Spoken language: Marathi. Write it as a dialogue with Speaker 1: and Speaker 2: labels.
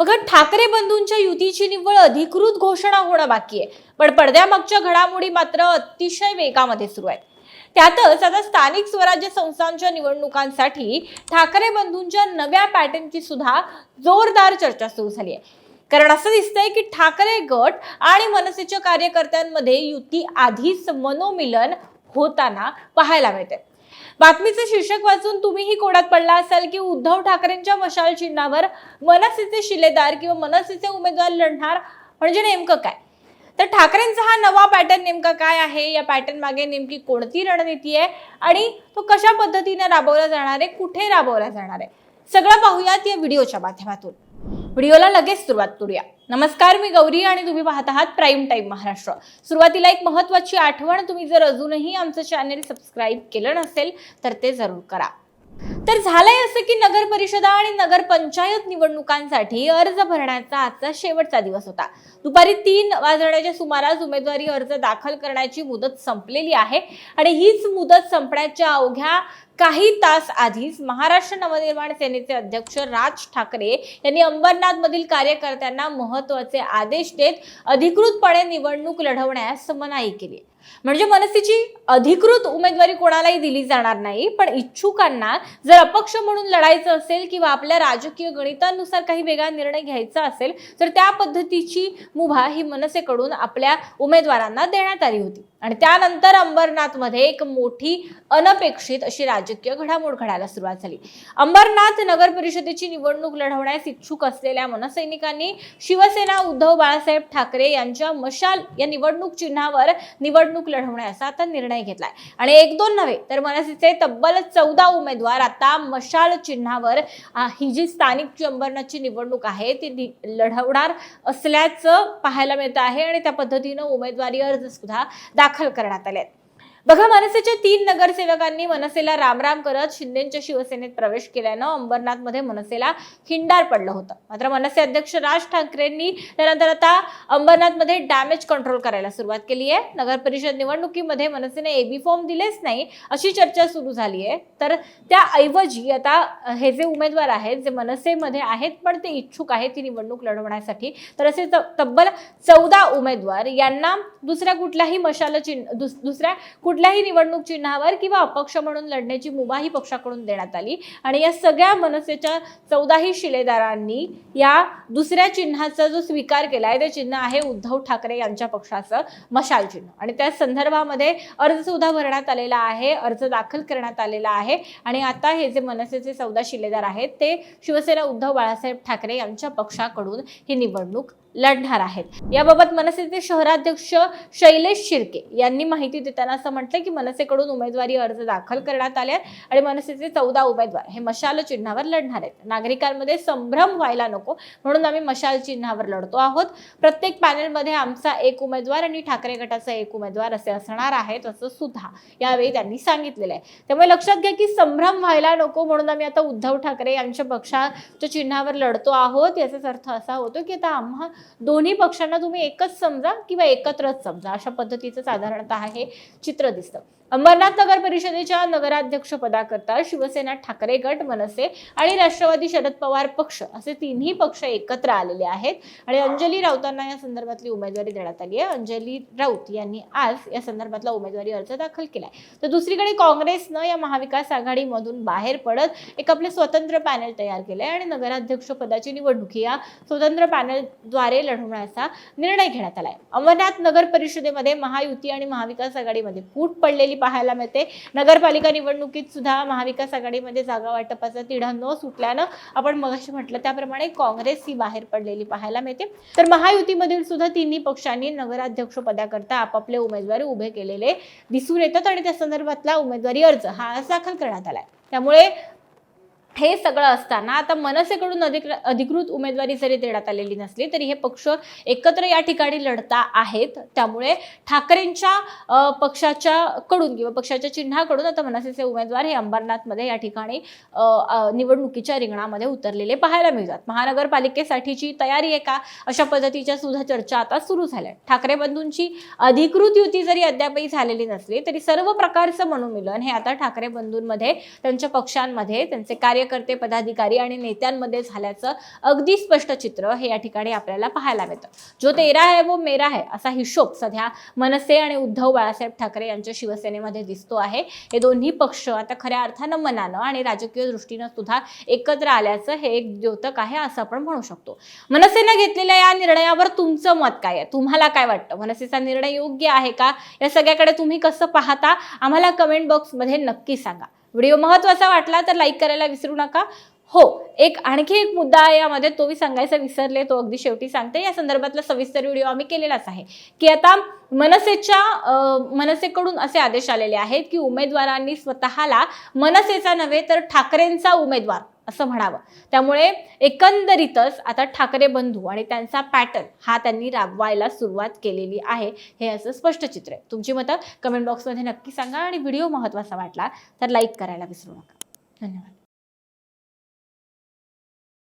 Speaker 1: बघा ठाकरे बंधूंच्या युतीची निव्वळ अधिकृत घोषणा होणं बाकी आहे. पण पडद्यामागच्या घडामोडी मात्र अतिशय वेगामध्ये सुरू आहेत. त्यातच आता स्थानिक स्वराज्य संस्थांच्या निवडणुकांसाठी ठाकरे बंधूंच्या नव्या पॅटर्नची सुद्धा जोरदार चर्चा सुरू झाली आहे. कारण असं दिसतंय की ठाकरे गट आणि मनसेच्या कार्यकर्त्यांमध्ये युती आधीच मनोमिलन होताना पाहायला मिळते बातमीचे शीर्षक वाचून तुम्हीही कोडात पडला असाल की उद्धव ठाकरेंच्या मशाल चिन्हावर मनसेचे शिलेदार किंवा मनसेचे उमेदवार लढणार म्हणजे नेमकं काय? तर ठाकरेंचा हा नवा पॅटर्न नेमका काय आहे? या पॅटर्न मागे नेमकी कोणती रणनीती आहे? आणि तो कशा पद्धतीने राबवला जाणार आहे? कुठे राबवला जाणार आहे? सगळं पाहूयात या व्हिडिओच्या माध्यमातून. व्हिडिओला लगेच सुरुवात करूया. नमस्कार मी गौरी आणि तुम्ही पाहत आहात प्राईम टाईम महाराष्ट्र. सुरुवातीला एक महत्वाची आठवण तुम्ही जर अजूनही आमचं चॅनेल सबस्क्राईब केलं नसेल तर ते जरूर करा. तर झालंय असं की नगर परिषदा आणि नगर पंचायत निवडणुकांसाठी अर्ज भरण्याचा आजचा शेवटचा दिवस होता. दुपारी तीन वाजण्याच्या सुमारास उमेदवारी अर्ज दाखल करण्याची मुदत संपलेली आहे आणि हीच मुदत संपण्याच्या अवघ्या काही तास आधीच महाराष्ट्र नवनिर्माण सेनेचे अध्यक्ष राज ठाकरे यांनी अंबरनाथ मधील कार्यकर्त्यांना महत्त्वाचे आदेश देत अधिकृतपणे निवडणूक लढवण्यास मनाई केली. म्हणजे मनसेची अधिकृत उमेदवारी कोणालाही दिली जाणार नाही पण इच्छुकांना जर अपक्ष म्हणून लढायचं असेल किंवा आपल्या राजकीय गणितानुसार काही वेगळा निर्णय घ्यायचा असेल तर त्या पद्धतीची मुभा ही मनसेकडून आपल्या उमेदवारांना देण्यात आली होती. आणि त्यानंतर अंबरनाथमध्ये एक मोठी अनपेक्षित अशी राज राजकीय घडामोड घडायला सुरुवात झाली. अंबरनाथ नगर परिषदेची निवडणूक लढवण्यास इच्छुक असलेल्या मनसैनिकांनी शिवसेना उद्धव बाळासाहेब ठाकरे यांच्या मशाल या निवडणूक चिन्हावर निवडणूक लढवण्याचा आता निर्णय घेतलाय. आणि एक दोन नव्हे तर मनसेचे तब्बल चौदा उमेदवार आता मशाल चिन्हावर ही जी स्थानिक जी अंबरनाथची निवडणूक आहे ती लढवणार असल्याचं पाहायला मिळतं आहे आणि त्या पद्धतीनं उमेदवारी अर्ज सुद्धा दाखल करण्यात आले आहेत बघा मनसेच्या तीन नगरसेवकांनी मनसेला रामराम करत शिंदेच्या शिवसेनेत प्रवेश केल्यानं अंबरनाथमध्ये मनसेला खिंडार पडलं होतं. मात्र मनसे अध्यक्ष राज ठाकरेंनी त्यानंतर आता अंबरनाथमध्ये डॅमेज कंट्रोल करायला सुरुवात केली आहे. नगर परिषद निवडणुकीमध्ये मनसेने एबी फॉर्म दिलेच नाही अशी चर्चा सुरू झाली आहे. तर त्याऐवजी आता हे जे उमेदवार आहेत जे मनसेमध्ये आहेत पण ते इच्छुक आहेत ती निवडणूक लढवण्यासाठी. तर असे त- तब्बल चौदा उमेदवार यांना दुसऱ्या कुठल्याही मशाल चिन्ह दुस- दुसऱ्या कुठल्याही निवडणूक चिन्हावर किंवा अपक्ष म्हणून लढण्याची मुभाही पक्षाकडून देण्यात आली. आणि या सगळ्या मनसेच्या चौदाही शिलेदारांनी या दुसऱ्या चिन्हाचा जो स्वीकार केलाय ते चिन्ह आहे उद्धव ठाकरे यांच्या पक्षाचं मशाल चिन्ह. आणि त्या संदर्भामध्ये अर्ज सुद्धा भरण्यात आलेला आहे अर्ज दाखल करण्यात आलेला आहे. आणि आता हे जे मनसेचे चौदा शिलेदार आहेत ते शिवसेना उद्धव बाळासाहेब ठाकरे यांच्या पक्षाकडून ही निवडणूक लढणार आहेत. याबाबत मनसेचे शहराध्यक्ष शैलेश शिर्के यांनी माहिती देताना असं म्हटलं की मनसेकडून उमेदवारी अर्ज दाखल करण्यात आले आहेत आणि मनसेचे चौदा उमेदवार हे मशाल चिन्हावर लढणार आहेत. नागरिकांमध्ये संभ्रम व्हायला नको म्हणून आम्ही मशाल चिन्हावर लढतो आहोत. प्रत्येक पॅनेलमध्ये आमचा एक उमेदवार आणि ठाकरे गटाचा एक उमेदवार असे असणार आहेत असं सुद्धा यावेळी त्यांनी सांगितलेलं आहे. त्यामुळे लक्षात घ्या की संभ्रम व्हायला नको म्हणून आम्ही आता उद्धव ठाकरे यांच्या पक्षाच्या चिन्हावर लढतो आहोत. याचाच अर्थ असा होतो की आता आम्हा दोन्ही पक्षांना तुम्ही एकच समजा किंवा एकत्रच समजा. अशा पद्धतीचं साधारणतः हे चित्र दिसतं अंबरनाथ नगर परिषदेच्या नगराध्यक्ष पदाकरता शिवसेना ठाकरे गट मनसे आणि राष्ट्रवादी शरद पवार पक्ष असे तिन्ही पक्ष एकत्र आलेले आहेत. आणि अंजली राऊतांना या संदर्भातली उमेदवारी देण्यात आली आहे. अंजली राऊत यांनी आज या संदर्भातला उमेदवारी अर्ज दाखल केलाय तर दुसरीकडे काँग्रेसनं या महाविकास आघाडीमधून बाहेर पडत एक आपले स्वतंत्र पॅनल तयार केलंय आणि नगराध्यक्ष पदाची निवडणूक या स्वतंत्र पॅनलद्वारे लढवण्याचा निर्णय घेण्यात आलाय. अमरनाथ नगर परिषदेमध्ये महायुती आणि महाविकास आघाडीमध्ये फूट पडलेली पाहायला मिळते. नगरपालिका निवडणुकीत सुद्धा महाविकास आघाडीमध्ये जागा वाटपाचा तिढा न सुटल्यानं आपण मगाशी म्हटलं त्याप्रमाणे काँग्रेस ही बाहेर पडलेली पाहायला मिळते. तर महायुतीमधील सुद्धा तिन्ही पक्षांनी नगराध्यक्ष पदाकरता आपापले उमेदवारी उभे केलेले दिसून येतात आणि त्या संदर्भातला उमेदवारी अर्ज हा दाखल करण्यात आलाय. त्यामुळे हे सगळं असताना आता मनसेकडून अधिक अधिकृत उमेदवारी जरी देण्यात आलेली नसली तरी हे पक्ष एकत्र या ठिकाणी लढता आहेत. त्यामुळे ठाकरेंच्या पक्षाच्या कडून किंवा पक्षाच्या चिन्हाकडून आता मनसेचे उमेदवार हे अंबरनाथमध्ये या ठिकाणी निवडणुकीच्या रिंगणामध्ये उतरलेले पाहायला मिळतात. महानगरपालिकेसाठीची तयारी आहे का? अशा पद्धतीच्या सुद्धा चर्चा आता सुरू झाल्या. ठाकरे बंधूंची अधिकृत युती जरी अद्यापही झालेली नसली तरी सर्व प्रकारचं मनोमिलन हे आता ठाकरे बंधूंमध्ये त्यांच्या पक्षांमध्ये त्यांचे कार्य कार्यकर्ते पदाधिकारी आणि नेत्यांमध्ये झाल्याचं अगदी स्पष्ट चित्र हे या ठिकाणी आपल्याला पाहायला मिळतं. जो तेरा आहे वो मेरा आहे असा हिशोब सध्या मनसे आणि उद्धव बाळासाहेब ठाकरे यांच्या शिवसेनेमध्ये दिसतो आहे. हे दोन्ही पक्ष आता खऱ्या अर्थानं मनानं आणि राजकीय दृष्टीनं सुद्धा एकत्र आल्याचं हे एक द्योतक आहे असं आपण म्हणू शकतो. मनसेनं घेतलेल्या या निर्णयावर तुमचं मत काय आहे? तुम्हाला काय वाटतं? मनसेचा निर्णय योग्य आहे का? या सगळ्याकडे तुम्ही कसं पाहता? आम्हाला कमेंट बॉक्समध्ये नक्की सांगा. व्हिडिओ महत्त्वाचा वाटला तर लाईक करायला विसरू नका. हो एक आणखी एक मुद्दा आहे यामध्ये तो मी सांगायचा विसरले तो अगदी शेवटी सांगते. या संदर्भातला सविस्तर व्हिडिओ आम्ही केलेलाच आहे. की आता मनसेच्या मनसेकडून असे आदेश आलेले आहेत की उमेदवारांनी स्वतःला मनसेचा नव्हे तर ठाकरेंचा उमेदवार असं म्हणावं. त्यामुळे एकंदरीतच आता ठाकरे बंधू आणि त्यांचा पॅटर्न हा त्यांनी राबवायला सुरुवात केलेली आहे हे असं स्पष्ट चित्र आहे. तुमची मतं कमेंट बॉक्समध्ये नक्की सांगा आणि व्हिडिओ महत्त्वाचा वाटला तर लाईक करायला विसरू नका. धन्यवाद.